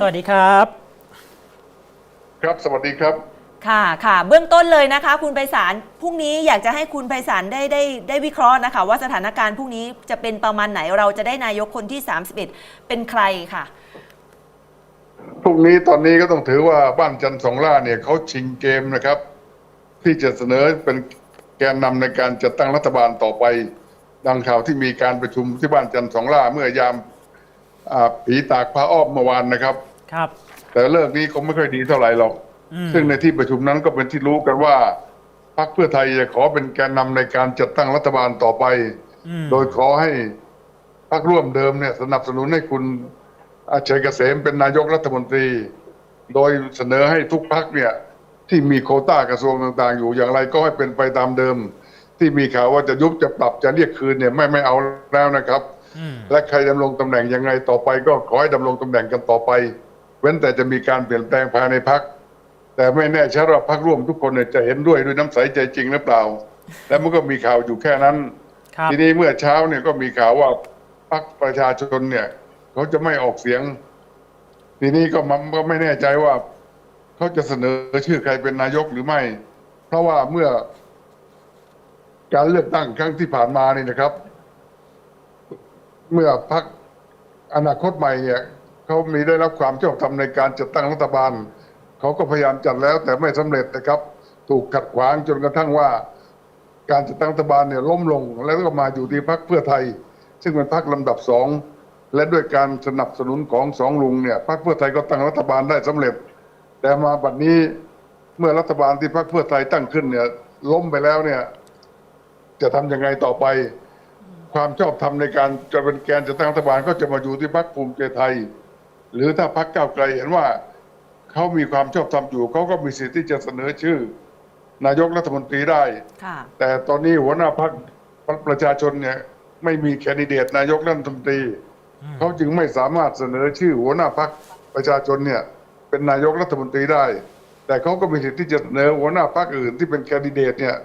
สวัสดีครับ ครับสวัสดีครับ ค่ะค่ะ เบื้องต้นเลยนะคะ คุณไพศาลพรุ่งนี้อยากจะให้คุณไพศาลได้ได้ได้วิเคราะห์นะคะ ว่าสถานการณ์พรุ่งนี้จะเป็นประมาณไหนเราจะได้นายกคนที่ 31 เป็นใครค่ะพรุ่งนี้ตอนนี้ก็ต้องถือว่าบ้านจันทร์สองล่าเนี่ยเขาชิงเกมนะครับ ที่จะเสนอเป็นแกนนำในการจัดตั้งรัฐบาลต่อไป ดังข่าวที่มีการประชุมที่บ้านจันทร์สองล่าเมื่อยามอ่าผีตากพระอ้อมเมื่อวานนะครับ ครับ แต่เลิกนี้คงไม่ค่อยดีเท่าไหร่หรอกอืมซึ่งในที่ประชุมนั้นก็เป็นที่รู้กันว่าพรรคเพื่อไทยจะขอเป็นแกนนำในการจัดตั้งรัฐบาลต่อไปอืมโดยขอให้พรรคร่วมเดิมเนี่ย สนับสนุนให้คุณอาชัยเกษมเป็นนายกรัฐมนตรี โดยเสนอให้ทุกพรรคเนี่ย ที่มีโควต้ากระทรวงต่าง ๆ อยู่อย่างไรก็ให้เป็นไปตามเดิม ที่มีข่าวว่าจะยุบจะปรับจะเรียกคืนเนี่ยไม่ไม่เอาแล้วนะครับอืมและใครดำรงตำแหน่งยังไงต่อไป ก็ขอให้ดำรงตำแหน่งกันต่อไป เว้นแต่จะมีการเปลี่ยนแปลงภายในพัก แต่ไม่แน่ชัดว่าพักร่วมทุกคนเนี่ยจะเห็นด้วยด้วยน้ำใสใจจริงหรือเปล่า และมันก็มีข่าวอยู่แค่นั้นครับทีนี้เมื่อเช้าเนี่ยก็มีข่าวว่าพรรคประชาชนเนี่ย เขาจะไม่ออกเสียง ทีนี้ก็มันก็ไม่แน่ใจว่า เขาจะเสนอชื่อใครเป็นนายกหรือไม่ เพราะว่าเมื่อ การเลือกตั้งครั้งที่ผ่านมานี่นะครับ เมื่อพรรคอนาคตใหม่เนี่ย เขามีได้รับความชอบธรรมในการจัดตั้งรัฐบาล เขาก็พยายามจัดแล้วแต่ไม่สำเร็จนะครับ ถูกขัดขวางจนกระทั่งว่า การจัดตั้งรัฐบาลเนี่ยล้มลง แล้วก็มาอยู่ที่พรรคเพื่อไทย ซึ่งเป็นพรรคลำดับสองและด้วยการสนับสนุนของสองลุงเนี่ยพรรคเพื่อไทยก็ตั้งรัฐบาลได้สำเร็จ แต่มาบัดนี้เมื่อรัฐบาลที่พรรคเพื่อไทยตั้งขึ้นเนี่ยล้มไปแล้วเนี่ย จะทำยังไงต่อไป ความชอบธรรมในการจะเป็นแกนจะตั้งรัฐบาลก็จะมาอยู่ที่พรรคภูมิใจไทย หรือถ้าพรรคก้าวไกลเห็นว่าเขามีความชอบธรรมอยู่เขาก็มีสิทธิ์ที่จะเสนอชื่อ นายกรัฐมนตรีได้ค่ะแต่ตอนนี้หัวหน้าพรรคประชาชนเนี่ยไม่มีแคนดิเดตนายกรัฐมนตรี เขาจึงไม่สามารถเสนอชื่อหัวหน้าพรรคประชาชนเนี่ยเป็นนายกรัฐมนตรีได้ แต่เขาก็มีสิทธิ์ที่จะเสนอหัวหน้าพรรคอื่นที่เป็นแคนดิเดตเนี่ย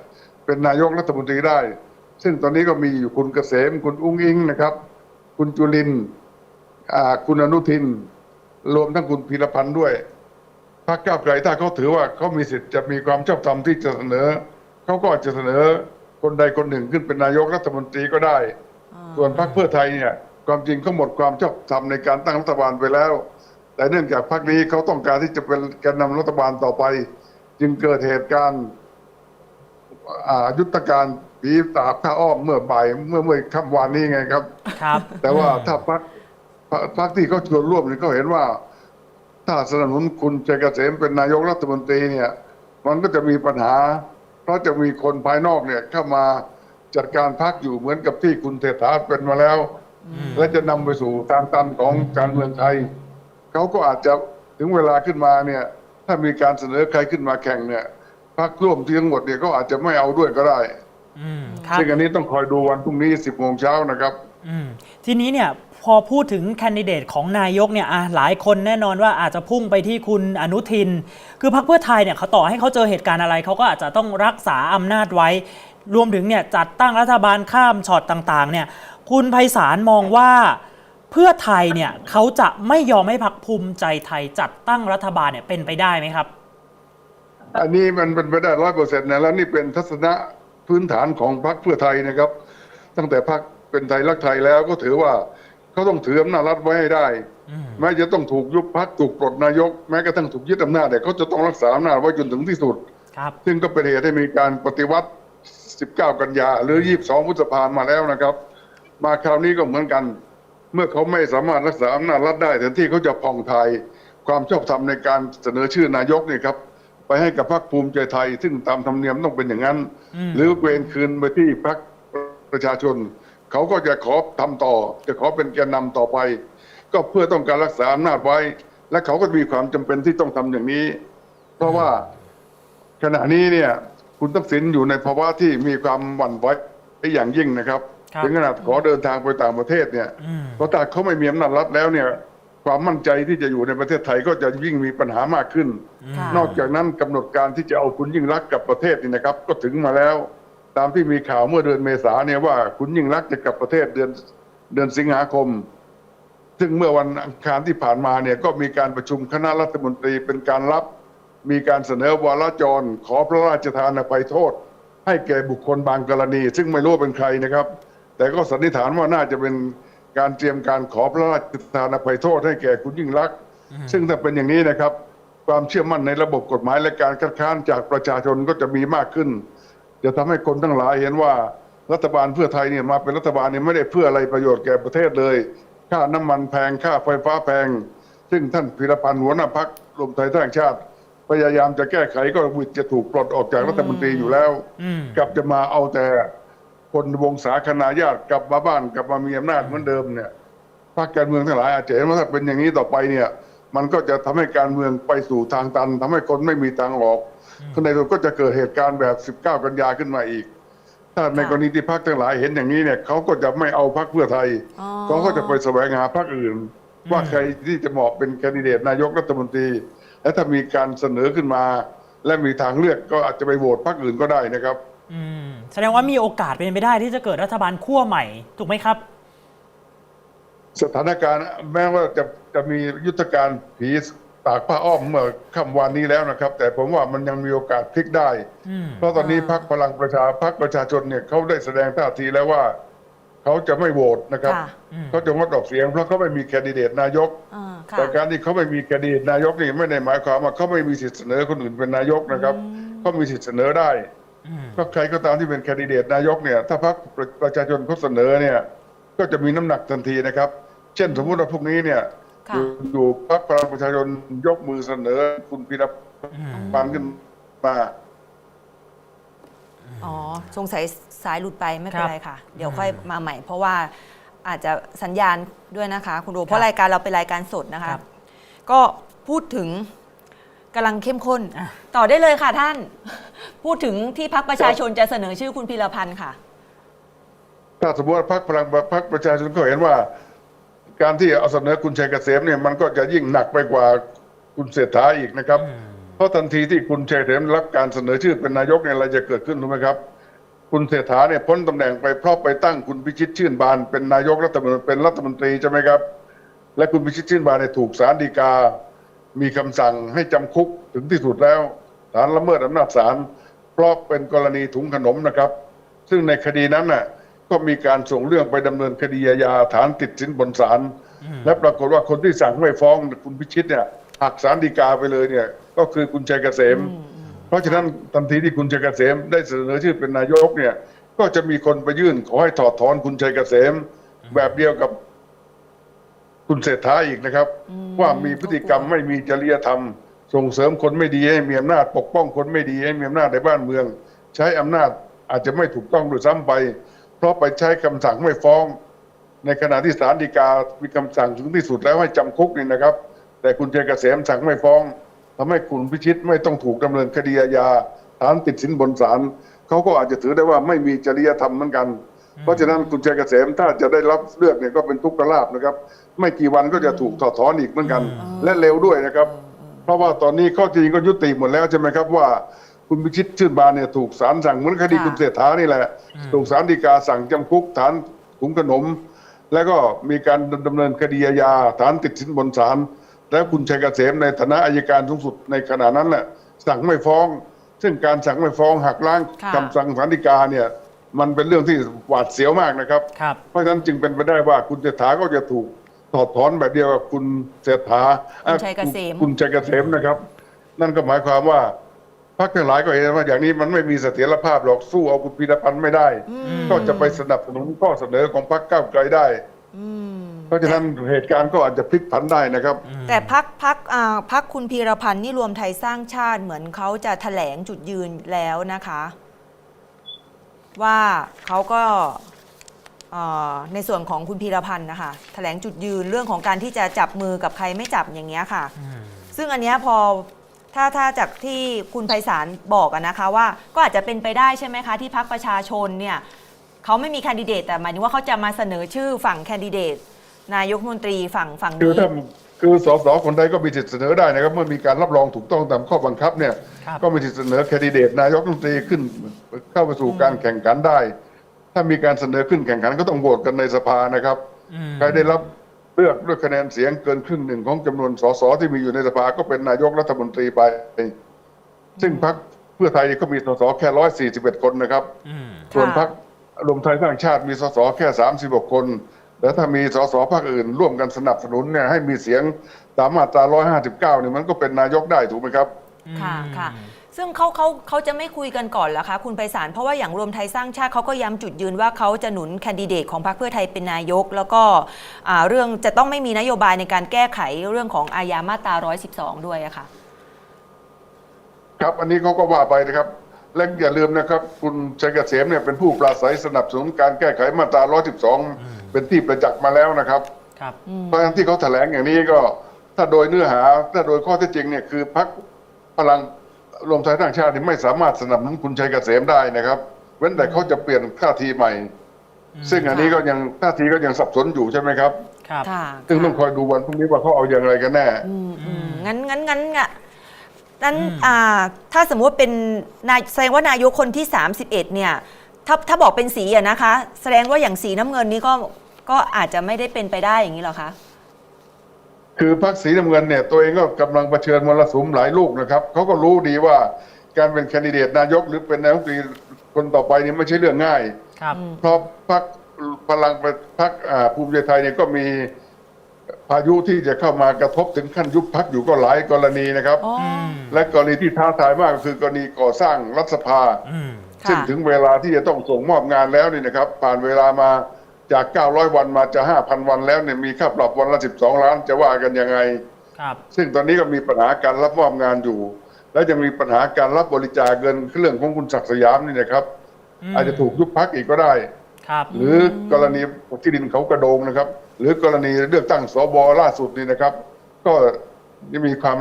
เป็นนายกรัฐมนตรีได้ ซึ่งตอนนี้ก็มีอยู่คุณเกษมคุณอุ้งอิงนะครับ คุณจุลินทร์อ่า คุณอนุทิน รวมทั้งคุณพีรพันธ์ด้วยพรรคก้าวไกลถ้าเขาถือว่าเขามีสิทธิ์จะมีความชอบธรรมที่จะเสนอเขาก็อาจจะเสนอคนใดคนหนึ่งขึ้นเป็นนายกรัฐมนตรีก็ได้ ส่วนพรรคเพื่อไทยเนี่ยความจริงเขาหมดความชอบธรรมในการตั้งรัฐบาลไปแล้ว แต่เนื่องจากพรรคนี้เขาต้องการที่จะเป็นแกนนำรัฐบาลต่อไป จึงเกิดเหตุการณ์อ่ายุทธการผีตากผ้าอ้อมเมื่อบ่ายเมื่อเมื่อค่ำวานนี้ไงครับ ครับ แต่ว่าถ้าพรรค พรรคพรรคที่เขาชวนร่วมเนี่ยเขาเห็นว่า ถ้าสนับสนุนคุณชัยเกษมเป็นนายกรัฐมนตรีเนี่ย มันก็จะมีปัญหา เพราะจะมีคนภายนอกเนี่ยเข้ามาจัดการพรรคอยู่เหมือนกับที่คุณเศรษฐาเป็นมาแล้ว และจะนำไปสู่ทางตันของการเมืองไทยเขาก็อาจจะถึงเวลาขึ้นมาเนี่ย ถ้ามีการเสนอใครขึ้นมาแข่งเนี่ยพรรคร่วมที่ทั้งหมดเนี่ยก็อาจจะไม่เอาด้วยก็ได้อืมครับซึ่งอันนี้ต้องคอยดูวันพรุ่งนี้10โมงเช้านะครับอืม ทีนี้เนี่ยพอพูดถึงแคนดิเดตของนายกเนี่ยอะหลายคนแน่นอนว่าอาจจะพุ่งไปที่คุณอนุทิน คือพรรคเพื่อไทยเนี่ยเขาต่อให้เขาเจอเหตุการณ์อะไร เขาก็อาจจะต้องรักษาอำนาจไว้ รวมถึงเนี่ยจัดตั้งรัฐบาลข้ามช็อตต่างๆเนี่ยคุณไพศาลมองว่าเพื่อไทยเนี่ยเขาจะไม่ยอมให้พรรคภูมิใจไทยจัดตั้งรัฐบาลเนี่ยเป็นไปได้ไหมครับ อันนี้มันเป็นไปได้ร้อยเปอร์เซ็นต์นะแล้วนี่เป็นทัศนะพื้นฐานของพรรคเพื่อไทยนะครับ ตั้งแต่พรรค เป็นไทยรักไทยแล้วก็ถือว่าเขาต้องถืออำนาจรัฐไว้ให้ได้อืมแม้จะต้องถูกยุบพรรคถูกปลดนายก แม้กระทั่งถูกยึดอำนาจแต่เขาจะต้องรักษาอำนาจไว้จนถึงที่สุดครับซึ่งก็เป็นเหตุให้มีการปฏิวัติ 19 กันยาหรือ 22พฤษภามาแล้วนะครับ มาคราวนี้ก็เหมือนกัน เมื่อเขาไม่สามารถรักษาอำนาจรัฐได้แทนที่เขาจะผ่องไทยความชอบธรรมในการเสนอชื่อนายกนี่ครับไปให้กับพรรคภูมิใจไทย ซึ่งตามธรรมเนียมต้องเป็นอย่างนั้นอืมหรือเวรคืนไปที่พรรคประชาชน เขาก็จะขอทำต่อ จะขอเป็นแกนนำต่อไป ก็เพื่อต้องการรักษาอำนาจไว้ และเขาก็มีความจำเป็นที่ต้องทำอย่างนี้ เพราะว่าขณะนี้เนี่ย คุณทักษิณอยู่ในภาวะที่มีความหวั่นไหวอย่างยิ่งนะครับครับถึงขนาดขอเดินทางไปต่างประเทศเนี่ยอืมเพราะถ้าเขาไม่มีอำนาจรัฐแล้วเนี่ย ความมั่นใจที่จะอยู่ในประเทศไทยก็จะยิ่งมีปัญหามากขึ้นค่ะนอกจากนั้นกำหนดการที่จะเอาคุณยิ่งรักษณ์กลับประเทศนี่นะครับ ก็ถึงมาแล้ว ตามที่มีข่าวเมื่อเดือนเมษาเนี่ยว่าคุณยิ่งรักษณ์จะกลับประเทศเดือนเดือนสิงหาคม ซึ่งเมื่อวันอังคารที่ผ่านมาเนี่ยก็มีการประชุมคณะรัฐมนตรีเป็นการรับ มีการเสนอวาระจร ขอพระราชทานอภัยโทษ ให้แก่บุคคลบางกรณี ซึ่งไม่รู้ว่าเป็นใครนะครับ แต่ก็สันนิษฐานว่าน่าจะเป็นการเตรียมการขอพระราชทานอภัยโทษให้แก่คุณยิ่งรักษณ์ซึ่งถ้าเป็นอย่างนี้นะครับ ความเชื่อมั่นในระบบกฎหมายและการคัดค้านจากประชาชนก็จะมีมากขึ้น จะทำให้คนทั้งหลายเห็นว่ารัฐบาลเพื่อไทยเนี่ยมาเป็นรัฐบาลเนี่ยไม่ได้เพื่ออะไรประโยชน์แก่ประเทศเลย ค่าน้ำมันแพงค่าไฟฟ้าแพง ซึ่งท่านพิรพันธ์หัวหน้าพักรวมไทยสร้างชาติ พยายามจะแก้ไขก็วิดจะถูกปลดออกจากรัฐมนตรีอยู่แล้วอืมกลับจะมาเอาแต่คนวงศาคณาญาติกลับมาบ้านกลับมามีอำนาจเหมือนเดิมเนี่ยพรรคการเมืองทั้งหลายอาจจะเห็นว่าถ้าเป็นอย่างนี้ต่อไปเนี่ย มันก็จะทำให้การเมืองไปสู่ทางตันทำให้คนไม่มีทางออก ในที่สุดก็จะเกิดเหตุการณ์แบบ 19 กันยาขึ้นมาอีก ถ้าในกรณีที่พรรคทั้งหลายเห็นอย่างนี้เนี่ยเขาก็จะไม่เอาพรรคเพื่อไทยอ๋อเขาก็จะไปแสวงหาพรรคอื่น ว่าใครที่จะเหมาะเป็นแคนดิเดตนายกรัฐมนตรี และถ้ามีการเสนอขึ้นมา และมีทางเลือกก็อาจจะไปโหวตพรรคอื่นก็ได้นะครับอืมแสดงว่ามีโอกาสเป็นไปได้ที่จะเกิดรัฐบาลขั้วใหม่ ถูกไหมครับ สถานการณ์แม้ว่าจะจะมียุทธการผี ตากผ้าอ้อมเมื่อค่ำวานนี้แล้วนะครับ แต่ผมว่ามันยังมีโอกาสพลิกได้อืมเพราะตอนนี้พรรคพลังประชาพรรคประชาชนเนี่ยเขาได้แสดงท่าทีแล้วว่า เขาจะไม่โหวตนะครับค่ะเขาจะงดออกเสียงเพราะเขาไม่มีแคนดิเดตนายกอ่าค่ะแต่การที่เขาไม่มีแคนดิเดตนายกนี่ไม่ได้หมายความว่าเขาไม่มีสิทธิเสนอคนอื่นเป็นนายกนะครับเขามีสิทธิเสนอได้อืมก็ใครก็ตามที่เป็นแคนดิเดตนายกเนี่ย ถ้าพรรคประชาชนเขาเสนอเนี่ย ก็จะมีน้ำหนักทันทีนะครับ เช่นสมมุติว่าพวกนี้เนี่ยค่ะ อยู่อยู่พรรคพลังประชาชนยกมือเสนอ คุณพิรอืมพันธ์ขึ้นมาอ๋อสงสัยสายหลุดไปไม่เป็ครันบไรค่ะ เดี๋ยวค่อยมาใหม่ เพราะว่าอาจจะสัญญาณด้วยนะคะ คุณโรครับเพราะรายการเราเป็นรายการสดนะคะครับก็พูดถึงกำลังเข้มข้นอะต่อได้เลยค่ะท่าน พูดถึงที่พักประชาชนจะเสนอชื่อคุณพีรพันธ์ค่ะ ถ้าสมมติว่าพรรคพลังพรรคประชาชนก็เห็นว่า การที่เอาเสนอคุณชัยเกษมเนี่ยมันก็จะยิ่งหนักไปกว่าคุณเศรษฐาอีกนะครับอืมเพราะทันทีที่คุณชัยเกษมรับการเสนอชื่อเป็นนายกเนี่ยอะไรจะเกิดขึ้นรู้ไหมครับ คุณเศรษฐาเนี่ยพ้นตำแหน่งไปเพราะไปตั้งคุณพิชิตชื่นบาน เป็นนายกรัฐมนตรีเป็นรัฐมนตรีใช่ไหมครับ และคุณพิชิตชื่นบานเนี่ยถูกศาลฎีกา มีคำสั่งให้จำคุกถึงที่สุดแล้วฐานละเมิดอำนาจศาลเพราะเป็นกรณีถุงขนมนะครับ ซึ่งในคดีนั้นน่ะ ก็มีการส่งเรื่องไปดำเนินคดีอาญาฐานติดสินบนศาลและปรากฏว่าคนที่สั่งไม่ฟ้องคุณพิชิตเนี่ยหักศาลฎีกาไปเลยเนี่ย ก็คือคุณชัยเกษม เพราะฉะนั้นทันทีที่คุณชัยเกษมได้เสนอชื่อเป็นนายกเนี่ย ก็จะมีคนไปยื่นขอให้ถอดถอนคุณชัยเกษม แบบเดียวกับคุณเศรษฐาอีกนะครับ ว่ามีพฤติกรรมไม่มีจริยธรรม ส่งเสริมคนไม่ดีให้มีอำนาจปกป้องคนไม่ดีให้มีอำนาจในบ้านเมือง ใช้อำนาจอาจจะไม่ถูกต้องด้วยซ้ำไปเพ ราะไปใช้คำสั่งไม่ฟ้อง ในขณะที่ศาลฎีกามีคำสั่งถึงที่สุดแล้วให้จำคุกนี่นะครับ แต่คุณชัยเกษมสั่งไม่ฟ้องทำให้คุณพิชิตไม่ต้องถูกดำเนินคดีอาญาฐานติดสินบนศาลเขาก็อาจจะถือได้ว่าไม่มีจริยธรรมเหมือนกัน เพราะฉะนั้นคุณชัยเกษมถ้าจะได้รับเลือกเนี่ยก็เป็นทุกขลาบนะครับ ไม่กี่วันก็จะถูกถอดถอนอีกเหมือนกัน และเร็วด้วยนะครับ เพราะว่าตอนนี้ข้อจริงก็ยุติหมดแล้วใช่ไหมครับว่า คุณพิชิตชื่นบานเนี่ยถูกศาลสั่งเหมือนคดีค่ะคุณเศรษฐานี่แหละ ถูกศาลฎีกาสั่งจำคุกฐานถุงขนม แล้วก็มีการดำเนินคดีอาญาฐานติดสินบนศาลแล้วคุณชัยเกษมในฐานะอายการสูงสุดในขณะนั้นแหละสั่งไม่ฟ้อง ซึ่งการสั่งไม่ฟ้องหักล้างค่ะคำสั่งศาลฎีกาเนี่ยมันเป็นเรื่องที่หวาดเสียวมากนะครับครับ เพราะฉะนั้นจึงเป็นไปได้ว่าคุณเศรษฐาก็จะถูกถอดถอนแบบเดียวกับคุณเศรษฐาคุณชัยเกษมคุณชัยเกษมนะครับ นั่นก็หมายความว่า พรรคทั้งหลายก็เห็นว่าอย่างนี้มันไม่มีเสถียรภาพหรอกสู้เอาคุณพีรพันธ์ไม่ได้ ก็จะไปสนับสนุนข้อเสนอของพรรคก้าวไกลได้อืมเพราะฉะนั้นเหตุการณ์ก็อาจจะพลิกผันได้นะครับ แต่พักพักอ่าพักคุณพีรพันธ์นี่รวมไทยสร้างชาติเหมือนเขาจะแถลงจุดยืนแล้วนะคะ ว่าเขาก็เอ่อในส่วนของคุณพีรพันธ์นะคะแถลงจุดยืนเรื่องของการที่จะจับมือกับใครไม่จับอย่างเงี้ยค่ะ ซึ่งอันเนี้ยพอ ถ้าถ้าจากที่คุณไพศาลบอกอะนะคะว่าก็อาจจะเป็นไปได้ใช่ไหมคะ ที่พักประชาชนเนี่ยเขาไม่มีแคนดิเดตแต่หมายถึงว่าเขาจะมาเสนอชื่อฝั่งแคนดิเดตนายกรัฐมนตรีฝั่งฝั่งคือนี้ถ้าคือสสคนใดก็มีสิทธิเสนอได้นะครับ เมื่อมีการรับรองถูกต้องตามข้อบังคับเนี่ย ครับก็มีสิทธิเสนอแคนดิเดตนายกรัฐมนตรีขึ้นเข้าไปสู่การแข่งขันได้ ถ้ามีการเสนอขึ้นแข่งขันก็ต้องโหวตกันในสภานะครับ อืม ใครได้รับ เลือกด้วยคะแนนเสียงเกินครึ่งหนึ่งของจำนวนสสที่มีอยู่ในสภาก็เป็นนายกรัฐมนตรีไป ซึ่งพรรคเพื่อไทยก็มีสสแค่ร้อยสี่สิบเอ็ดคนนะครับอืมส่วนค่ะพรรครวมไทยสร้างชาติมีสสแค่สามสิบกคน แล้วถ้ามีสสพรรคอื่น ร่วมกันสนับสนุนเนี่ยให้มีเสียงตามมาตราร้อยห้าสิบเก้าเนี่ยมันก็เป็นนายกได้ถูกไหมครับ ค่ะค่ะ ซึ่งเขาเขาเขาจะไม่คุยกันก่อนเหรอคะ คุณไพศาลเพราะว่าอย่างรวมไทยสร้างชาติเขาก็ย้ำจุดยืนว่าเขาจะหนุนแคนดิเดตของพรรคเพื่อไทยเป็นนายก แล้วก็อ่าเรื่องจะต้องไม่มีนโยบายในการแก้ไขเรื่องของอาญามาตรา 112 ด้วยอะค่ะ ครับอันนี้เขาก็ว่าไปนะครับ และอย่าลืมนะครับ คุณชัยเกษมเนี่ยเป็นผู้ปราศัยสนับสนุนการแก้ไขมาตรา 112 เป็นที่ประจักษ์มาแล้วนะครับครับ เพราะฉะนั้นที่เขาแถลงอย่างนี้ก็ ถ้าโดยเนื้อหาถ้าโดยข้อเท็จจริงเนี่ยคือพรรคพลัง รวมไทยสร้างชาตินี่ไม่สามารถสนับสนุนคุณชัยเกษมได้นะครับ เว้นแต่เขาจะเปลี่ยนท่าทีใหม่ ซึ่งอันนี้ก็ยังท่าทีก็ยังสับสนอยู่ใช่ไหมครับครับค่ะซึ่งต้องคอยดูวันพรุ่งนี้ว่าเขาเอาอย่างไรกันแน่ อืมอืมงั้นงั้นงั้นอะนั้นอ่าถ้าสมมติว่าเป็นนายแสดงว่านายกคนที่ 31 เนี่ย ถ้าถ้าบอกเป็นสีอะนะคะ แสดงว่าอย่างสีน้ำเงินนี้ก็ก็อาจจะไม่ได้เป็นไปได้อย่างนี้เหรอคะ คือพรรคสีน้ำเงินเนี่ยตัวเองก็กำลังเผชิญมรสุมหลายลูกนะครับเขาก็รู้ดีว่าการเป็นแคนดิเดตนายกหรือเป็นนายกรัฐมนตรีคนต่อไปนี่ไม่ใช่เรื่องง่าย ครับ เพราะพรรคพลังพรรคอ่าภูมิใจไทยเนี่ยก็มีพายุที่จะเข้ามากระทบถึงขั้นยุบพรรคอยู่ก็หลายกรณีนะครับ อ๋ออมและกรณีที่ท้าทายมากก็คือกรณีก่อสร้างรัฐสภา อืมค่ะซึ่งถึงเวลาที่จะต้องส่งมอบงานแล้วนี่นะครับ ผ่านเวลามา จาก 900 วันมาจะ 5,000 วันแล้วเนี่ยมีค่าปรับวันละ 12 ล้านจะว่ากันยังไง ครับ ซึ่งตอนนี้ก็มีปัญหาการรับมอบงานอยู่ และยังมีปัญหาการรับบริจาคเงินเรื่องของคุณศักดิ์สยามนี่นะครับมอาจจะถูกยุบพักอีกก็ได้ ครับ หรือกรณีที่ดินเขากระโดงนะครับ หรือกรณีเลือกตั้งสบล่าสุดนี่นะครับ ก็ยังมีความ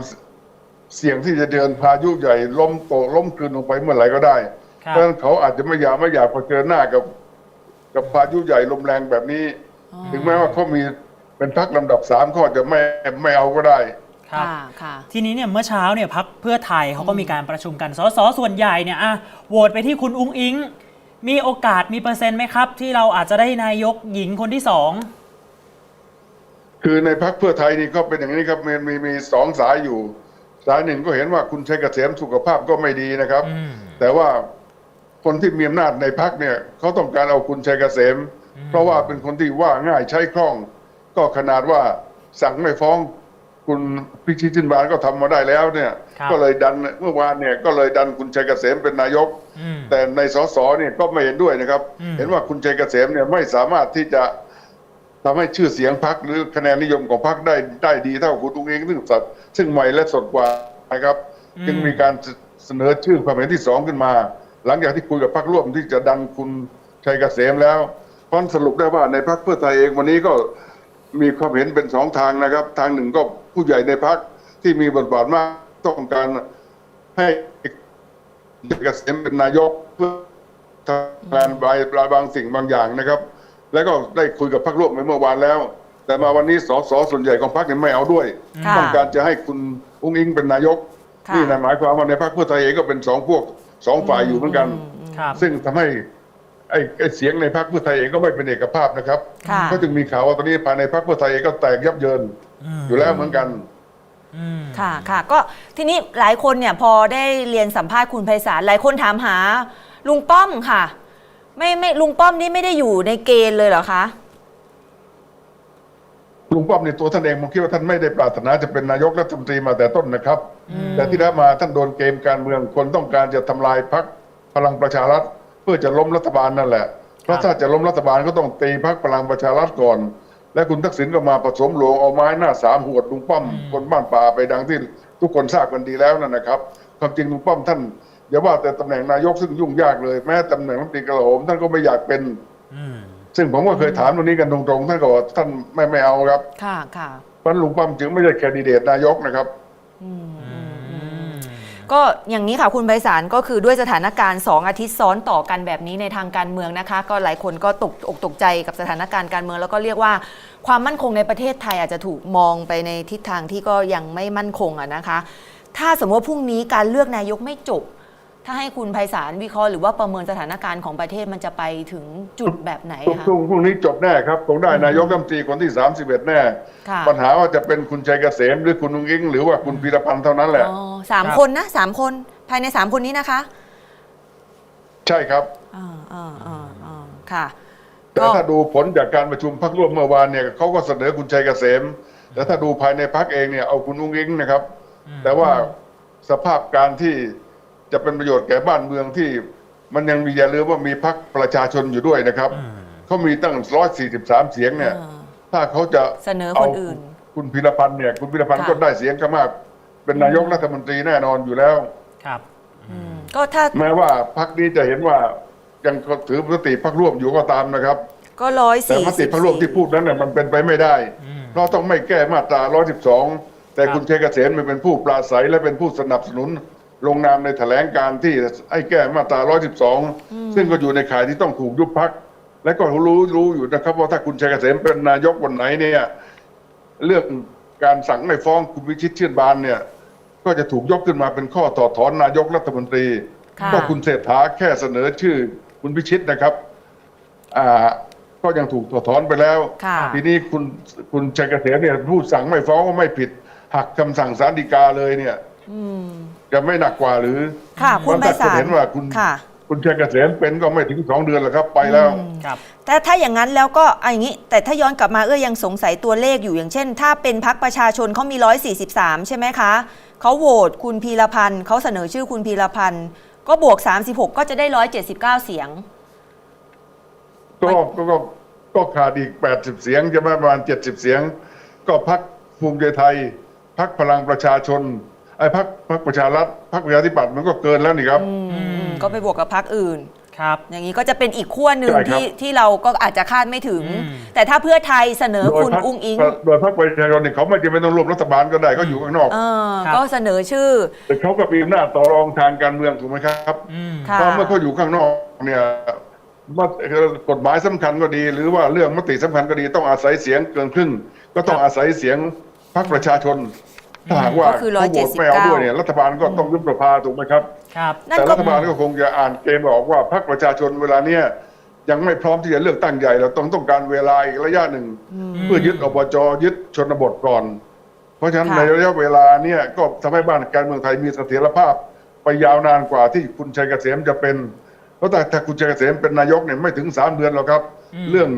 เสี่ยงที่จะเดินพายุใหญ่ล้มโตล้มคืนลงไปเมื่อไหร่ก็ได้ครัเพบราะฉะนั้นเขาอาจจะไม่อยากไม่อยากเผชิญหน้ากับ กับพายุใหญ่ลมแรงแบบนี้อ๋อถึงแม้ว่าเขามีเป็นพักลำดับสามเขาอาจจะไม่ไม่เอาก็ได้ ครับ ค่ะค่ะ ทีนี้เนี่ยเมื่อเช้าเนี่ยพักเพื่อไทยเขาก็มีการประชุมกันสสส่วนใหญ่เนี่ยอะโหวตไปที่คุณอุ้งอิง มีโอกาสมีเปอร์เซ็นต์ไหมครับ ที่เราอาจจะได้นายกหญิงคนที่สองคือในพักเพื่อไทยนี่ก็เป็นอย่างนี้ครับมีมีมีสองสายอยู่ สายหนึ่งก็เห็นว่าคุณชัยเกษมสุขภาพก็ไม่ดีนะครับอืมแต่ว่า คนที่มีอำนาจในพักเนี่ยเขาต้องการเอาคุณชัยเกษม เพราะว่าเป็นคนที่ว่าง่ายใช้คล่อง ก็ขนาดว่าสั่งไม่ฟ้อง คุณพิชิตจินบานก็ทำมาได้แล้วเนี่ยครับก็เลยดันเมื่อวานเนี่ยก็เลยดันคุณชัยเกษมเป็นนายกอืมแต่ในสสเนี่ยก็ไม่เห็นด้วยนะครับอืมเห็นว่าคุณชัยเกษมเนี่ยไม่สามารถที่จะทำให้ชื่อเสียงพักหรือคะแนนนิยมของพักได้ได้ดีเท่าคุณอุ้งอิงซึ่งสัตว์ซึ่งใหม่และสดกว่านะครับ จึงมีการเสนอชื่อความเห็นที่สองขึ้นมา หลังจากที่คุยกับพักร่วมที่จะดันคุณชัยเกษมแล้วเพราะสรุปได้ว่าในพักเพื่อไทยเองวันนี้ก็มีความเห็นเป็นสองทางนะครับ ทางหนึ่งก็ผู้ใหญ่ในพักที่มีบทบาทมากต้องการให้ชัยเกษมเป็นนายกเพื่อทำงานบายบางสิ่งบางอย่างนะครับ แล้วก็ได้คุยกับพักร่วมไปเมื่อวานแล้ว แต่มาวันนี้สสส่วนใหญ่ของพรรคเนี่ยไม่เอาด้วยค่ะต้องการจะให้คุณอุ้งอิงเป็นนายกค่ะนี่นะหมายความว่าในพรรคเพื่อไทยเองก็เป็นสองพวก สองฝ่ายอยู่เหมือนกัน ครับ ซึ่งทำให้ไอ้ไอ้เสียงในพรรคเพื่อไทยเองก็ไม่เป็นเอกภาพนะครับ ค่ะ ก็จึงมีข่าวว่าตอนนี้ภายในพรรคเพื่อไทยเองก็แตกยับเยินอืมอยู่แล้วเหมือนกัน อืม ค่ะค่ะก็ทีนี้หลายคนเนี่ยพอได้เรียนสัมภาษณ์คุณไพศาลหลายคนถามหาลุงป้อมค่ะ ไม่ไม่ลุงป้อมนี่ไม่ได้อยู่ในเกณฑ์เลยเหรอคะ ลุงป้อมในตัวท่านเองผมคิดว่าท่านไม่ได้ปรารถนาจะเป็นนายกรัฐมนตรีมาแต่ต้นนะครับ แต่ที่แล้วมาท่านโดนเกมการเมืองคนต้องการจะทำลายพรรคพลังประชารัฐ เพื่อจะล้มรัฐบาลนั่นแหละเพราะถ้าจะล้มรัฐบาลก็ต้องตีพรรคพลังประชารัฐก่อน และคุณทักษิณก็มาผสมโลงเอาไม้หน้าสามหวดลุงป้อมคนบ้านป่าไปดังที่ทุกคนทราบกันดีแล้วนั่นนะครับความจริงลุงป้อมท่านอย่าว่าแต่ตำแหน่งนายกซึ่งยุ่งยากเลยแม้ตำแหน่งรัฐมนตรีกลาโหมท่านก็ไม่อยากเป็นอืม ซึ่งผมก็เคยถามตรงนี้กันตรงๆท่านก็บอกท่านไม่ไม่เอาครับ ค่ะค่ะเพราะฉะนั้นลุงป้อมจึงไม่ใช่แคนดิเดตนายกนะครับ อืมก็อย่างนี้ค่ะคุณไพศาลก็คือด้วยสถานการณ์ 2 อาทิตย์ซ้อนต่อกันแบบนี้ในทางการเมืองนะคะ ก็หลายคนก็ตกอกตกใจกับสถานการณ์การเมือง แล้วก็เรียกว่าความมั่นคงในประเทศไทยอาจจะถูกมองไปในทิศทางที่ก็ยังไม่มั่นคงอะนะคะ ถ้าสมมติว่าพรุ่งนี้การเลือกนายกไม่จบ ถ้าให้คุณไพศาลวิเคราะห์หรือว่าประเมินสถานการณ์ของประเทศมันจะไปถึงจุดแบบไหนพรุ่งคะ พรุ่งพรุ่งนี้จบแน่ครับคงได้นายกรัฐมนตรีคนที่ 31 แน่ ค่ะ ปัญหาว่าจะเป็นคุณชัยเกษมหรือคุณนุ้งอิง หรือว่าคุณพีรพันธ์เท่านั้นแหละ อ๋อสามครับ คนนะสามคนภายในสามคนนี้นะคะใช่ครับ อ่าอ่าอ่าอ่าค่ะ แต่ก็ ถ้าดูผลจากการประชุมพักร่วมเมื่อวานเนี่ยเขาก็เสนอคุณชัยเกษมแต่ถ้าดูภายในพักเองเนี่ยเอาคุณนุ้งอิงนะครับ แต่ว่าสภาพการที่ จะเป็นประโยชน์แก่บ้านเมืองที่มันยังมีอย่าลืมว่ามีพักประชาชนอยู่ด้วยนะครับเขามีตั้ง143เสียงเนี่ยอ่าถ้าเขาจะเสนอคนอื่น คุณพิรพันธ์เนี่ยคุณพิรพันธ์ค่ะก็ได้เสียงก็มาก เป็นนายกรัฐมนตรีแน่นอนอยู่แล้วครับอืมก็ถ้าแม้ว่าพักนี้จะเห็นว่ายังถือมติพักร่วมอยู่ก็ตามนะครับ ก็ร้อยแต่สี่มติพักร่วมที่พูดนั้นเนี่ยมันเป็นไปไม่ได้เพราะต้องไม่แก้มาตรา112แต่ครับคุณชัยเกษมมันเป็นผู้ปราศัยและเป็นผู้สนับสนุน ลงนามในแถลงการณ์ที่ให้แก้มาตรา 112 ซึ่งก็อยู่ในข่ายที่ต้องถูกยุบพัก และก็รู้รู้อยู่นะครับว่าถ้าคุณชัยเกษมเป็นนายกวันไหนเนี่ยเรื่องการสั่งไม่ฟ้องคุณวิชิตเชื่อนบานเนี่ย ก็จะถูกยกขึ้นมาเป็นข้อต่อถอนนายกรัฐมนตรีค่ะก็คุณเศรษฐาแค่เสนอชื่อคุณพิชิตนะครับอ่าก็ยังถูกถอดถอนไปแล้วค่ะทีนี้คุณคุณชัยเกษมเนี่ยผู้สั่งไม่ฟ้องก็ไม่ผิดหักคำสั่งศาลฎีกาเลยเนี่ยอืม จะไม่หนักกว่าหรือค่ะคุณไพเพราะถ้าศาลเห็นว่าคุณค่ะ คุณชัยเกษมเป็นก็ไม่ถึงสองเดือนหรอกครับ ไปแล้วครับแต่ถ้าอย่างนั้นแล้วก็เอาอย่างนี้ แต่ถ้าย้อนกลับมาเอื้อยังสงสัยตัวเลขอยู่อย่างเช่น ถ้าเป็นพักประชาชนเขามี 143 ใช่ไหมคะเขาโหวตคุณพีรพันธ์เขาเสนอชื่อคุณพีรพันธ์ก็บวก 36 ก็จะได้ 179 เสียงก็ก็ก็ก็ขาดอีกแปดสิบเสียงจะประมาณเจ็ดสิบเสียง ก็พักภูมิใจไทยพักพลังประชาชน ไอ้พักพักประชารัฐพักประชาธิปัตย์มันก็เกินแล้วนี่ครับ ก็ไปบวกกับพักอื่น ครับ อย่างนี้ก็จะเป็นอีกขั้วหนึ่งใช่ครับ ที่ที่เราก็อาจจะคาดไม่ถึง อืม แต่ถ้าเพื่อไทยเสนอโดยคุณพรรคอุ้งอิงโดยพรรคประชาชนเนี่ยเขาไม่จำเป็นต้องร่วมรัฐบาลก็ได้เขาอยู่ข้างนอก เออครับ ก็เสนอชื่อ แต่เขาก็มีอำนาจต่อรองทางการเมืองถูกไหมครับอืม ค่ะ เพราะเมื่อเขาอยู่ข้างนอกเนี่ยว่ากฎหมายสำคัญก็ดี หรือว่าเรื่องมติสำคัญก็ดีต้องอาศัยเสียงเกินครึ่งก็ต้องอาศัยเสียงพรรคประชาชน ถ้าหากว่าก็คือเขาโหวตไม่เอาด้วยเนี่ยรัฐบาลก็ต้องยุบสภาถูกไหมครับ ครับ นั่นแต่ก็รัฐบาลก็คงจะอ่านเกมออกว่าพรรคประชาชนเวลาเนี้ยยังไม่พร้อมที่จะเลือกตั้งใหญ่เราต้องต้องการเวลาอีกระยะหนึ่ง เพื่อยึดอบจยึดชนบทก่อน เพราะฉะนั้นค่ะ ในระยะเวลาเนี่ยก็ทำให้บ้านการเมืองไทยมีเสถียรภาพ ไปยาวนานกว่าที่คุณชัยเกษมจะเป็นเพราะแต่ถ้าคุณชัยเกษมเป็นนายกเนี่ยไม่ถึงสามเดือนหรอกครับ เรื่อง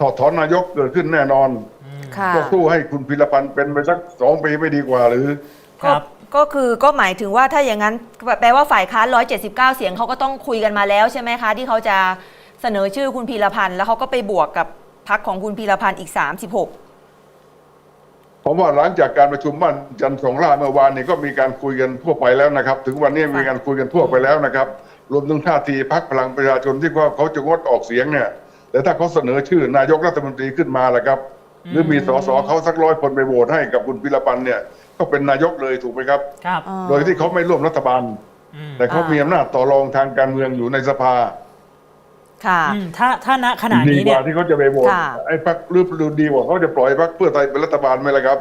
ถอดถอนนายกเกิดขึ้นแน่นอน ค่ะก็สู้ให้คุณพิรพันธ์เป็นไปสักสองปีไม่ดีกว่าหรือครัก็บก็คือก็หมายถึงว่าถ้าอย่างนั้นแปลว่าฝ่ายค้าน 179 เสียงเขาก็ต้องคุยกันมาแล้วใช่ไหมคะ ที่เขาจะเสนอชื่อคุณพีรพันธ์แล้วเขาก็ไปบวกกับพักของคุณพีรพันธ์อีก 36 ผมว่าหลังจากการประชุมบ้านจันทร์สองล่าเมื่อวานนี้ก็มีการคุยกันทั่วไปแล้วนะครับ ถึงวันนี้มีการคุยกันทั่วไปแล้วนะครับ รวมถึงท่าทีพักพลังประชาชนที่ว่าเขาจะงดออกเสียงเนี่ยแต่ถ้าเขาเสนอชื่อนายกรัฐมนตรีขึ้นมาแหละครับ หรือมีสสเขาสักร้อยคนไปโหวตให้กับคุณพิรพันธ์เนี่ยก็เป็นนายกเลยถูกไหมครับ ครับอ่าโดยที่เขาไม่ร่วมรัฐบาล อืมแต่เขามีอำนาจต่อรองทางการเมืองอยู่ในสภาค่ะ อืมถ้าถ้าณขณะดีนี้กเนี่ว่ายที่เขาจะไปโหวตค่ะ ไอ้พักหรือดูดีกว่าเขาจะปล่อยพักเพื่อไทยเป็นรัฐบาลไหมล่ะครับ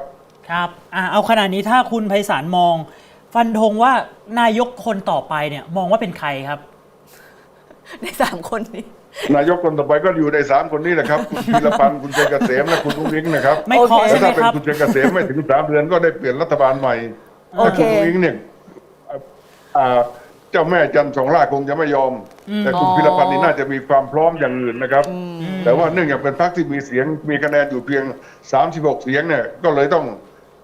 ครับอะเอาขนาดนี้ถ้าคุณไพศาลมอง ฟันธงว่านายกคนต่อไปเนี่ย มองว่าเป็นใครครับ ในสามคนนี้ นายกคนต่อไปก็อยู่ในสามคนนี้แหละครับคุณพีรพันธ์คุณชัยเกษมและคุณอุ้งอิงนะครับไม่โอเคเคาะแล้ใช่วไหมถ้าเป็นครับ คุณชัยเกษมไม่ถึงสามเดือนก็ได้เปลี่ยนรัฐบาลใหม่โอถ้าเคคุณอุ้งอิงเนี่ยอ่าอ่าเจ้าแม่จันทร์สองล่าคงจะไม่ยอม แต่คุณอ๋อพิรพันธ์นี่น่าจะมีความพร้อมอย่างอื่นนะครับ แต่ว่าเนื่องจากเป็นพรรคที่มีเสียงมีคะแนนอยู่เพียง 36 เสียงเนี่ยก็เลยต้อง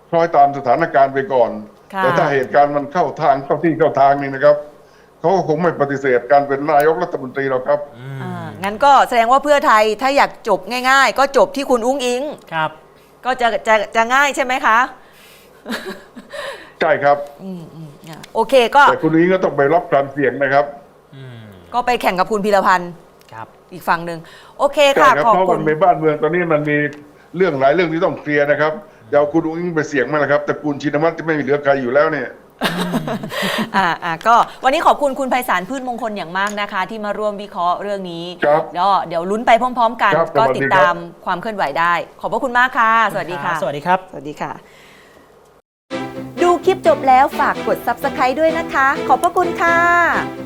คล้อยตามสถานการณ์ไปก่อน ค่ะ แต่ถ้าเหตุการณ์มันเข้าทางเข้าที่เข้าทางนี่นะครับ เขาก็คงไม่ปฏิเสธการเป็นนายกรัฐมนตรีหรอกครับ อ่างั้นก็แสดงว่าเพื่อไทยถ้าอยากจบง่าย ๆ ก็จบที่คุณอุ้งอิง ครับ ก็จะจะจะง่ายใช่ไหมคะ ใช่ครับ อืมอืมอะโอเคก็แต่คุณนี้ก็ต้องไปรับความเสี่ยงนะครับ อืม ก็ไปแข่งกับคุณพีรพันธ์ครับ อีกฝั่งหนึ่งโอเคใช่ค่ะครับขอบเพราะคุมัณนในบ้านเมืองตอนนี้มันมีเรื่องหลายเรื่องที่ต้องเคลียร์นะครับจะเอาคุณอุ้งอิงไปเสี่ยงไหมล่ะครับแต่คุณชินวัตรจะไม่มีเหลือใครอยู่แล้วเนี่ย อ่าอ่าก็วันนี้ขอบคุณคุณไพศาลพืชมงคลอย่างมากนะคะ ที่มาร่วมวิเคราะห์เรื่องนี้ครับก็เดี๋ยวลุ้นไปพร้อม ๆ กัน ครับก็สวัสดีติดครับตามความเคลื่อนไหวได้ ขอบพระคุณมากค่ะ สวัสดีค่ะ สวัสดีครับ สวัสดีค่ะ ดูคลิปจบแล้วฝากกด Subscribe ด้วยนะคะ ขอบพระคุณค่ะ